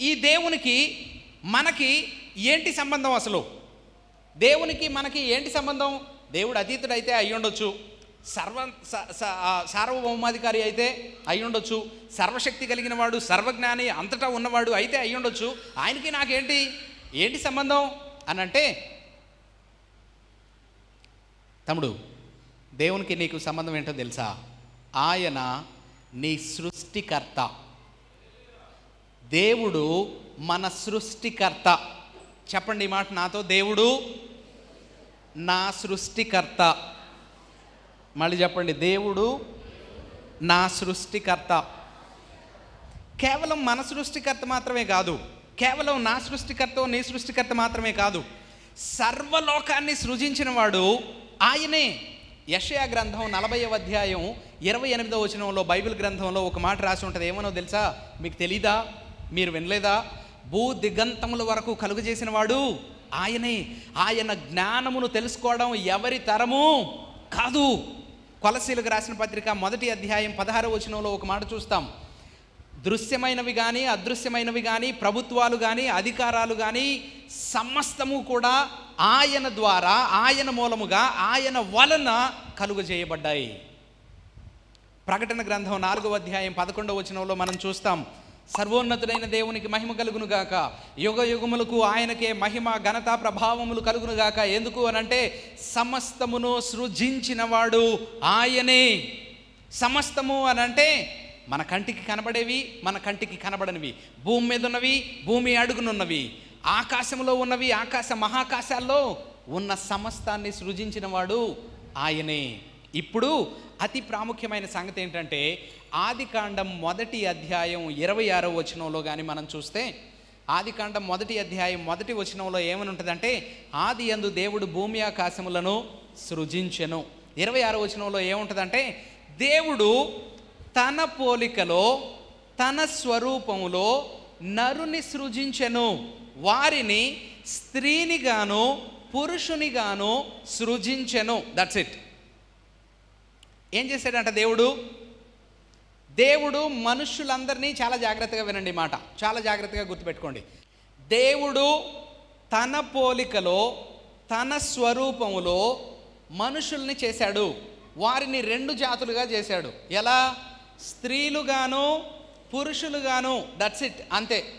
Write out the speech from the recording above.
ఈ దేవునికి మనకి ఏంటి సంబంధం అసలు? దేవునికి మనకి ఏంటి సంబంధం? దేవుడు అతీతుడైతే అయి ఉండొచ్చు. సర్వ స- స- సార్వభౌమాధికారి అయితే అయి ఉండొచ్చు. సర్వశక్తి కలిగిన వాడు సర్వజ్ఞాని అంతటా ఉన్నవాడు అయితే అయి ఉండొచ్చు. ఆయనకి నాకేంటి? ఏంటి సంబంధం? అని అంటే తమ్ముడు దేవునికి నీకు సంబంధం ఏంటో తెలుసా? ఆయన నీ సృష్టికర్త. దేవుడు మన సృష్టికర్త. చెప్పండి ఈ మాట నాతో దేవుడు నా సృష్టికర్త. మళ్ళీ చెప్పండి దేవుడు నా సృష్టికర్త. కేవలం మన సృష్టికర్త మాత్రమే కాదు కేవలం నా సృష్టికర్త నీ సృష్టికర్త మాత్రమే కాదు సర్వలోకాన్ని సృజించిన వాడు ఆయనే. యషయా గ్రంథం నలభైవ అధ్యాయం ఇరవై ఎనిమిదో వచనంలో బైబిల్ గ్రంథంలో ఒక మాట రాసి ఉంటుంది. ఏమనో తెలుసా? మీకు తెలీదా? మీరు వినలేదా? భూ దిగంతముల వరకు కలుగజేసిన వాడు ఆయనే. ఆయన జ్ఞానమును తెలుసుకోవడం ఎవరి తరము? కాదు. కొలసీలకు రాసిన పత్రిక మొదటి అధ్యాయం పదహారవ వచనంలో ఒక మాట చూస్తాం. దృశ్యమైనవి కానీ అదృశ్యమైనవి కానీ ప్రభుత్వాలు కానీ అధికారాలు కానీ సమస్తము కూడా ఆయన ద్వారా ఆయన మూలముగా ఆయన వలన కలుగజేయబడ్డాయి ప్రకటన గ్రంథం నాలుగవ అధ్యాయం పదకొండవ వచనంలో మనం చూస్తాం. సర్వోన్నతుడైన దేవునికి మహిమ కలుగును గాక యుగ యుగములకు ఆయనకే మహిమ ఘనత ప్రభావములు కలుగును గాక ఎందుకు అనంటే సమస్తమును సృజించినవాడు ఆయనే. సమస్తము అనంటే మన కంటికి కనబడేవి మన కంటికి కనబడనివి. భూమి మీద ఉన్నవి భూమి అడుగునున్నవి. ఆకాశంలో ఉన్నవి ఆకాశ మహాకాశాల్లో ఉన్న సమస్తాన్ని సృజించినవాడు ఆయనే. ఇప్పుడు అతి ప్రాముఖ్యమైన సంగతి ఏంటంటే ఆదికాండం మొదటి అధ్యాయం ఇరవై ఆరో వచనంలో కానీ మనం చూస్తే ఆదికాండం మొదటి అధ్యాయం మొదటి వచనంలో ఏమని ఉంటుందంటే ఆది యందు దేవుడు భూమి ఆకాశములను సృజించెను. ఇరవై ఆరో వచనంలో ఏముంటుందంటే దేవుడు తన పోలికలో తన స్వరూపములో నరుని సృజించెను. వారిని స్త్రీనిగాను పురుషునిగాను సృజించెను. దట్స్ ఇట్ ఏం చేశాడంట దేవుడు? దేవుడు మనుషులందరినీ చాలా జాగ్రత్తగా వినండి మాట. చాలా జాగ్రత్తగా గుర్తుపెట్టుకోండి. దేవుడు తన పోలికలో తన స్వరూపములో మనుషుల్ని చేశాడు. వారిని రెండు జాతులుగా చేశాడు. ఎలా? స్త్రీలుగాను పురుషులుగాను. దట్స్ ఇట్ అంతే.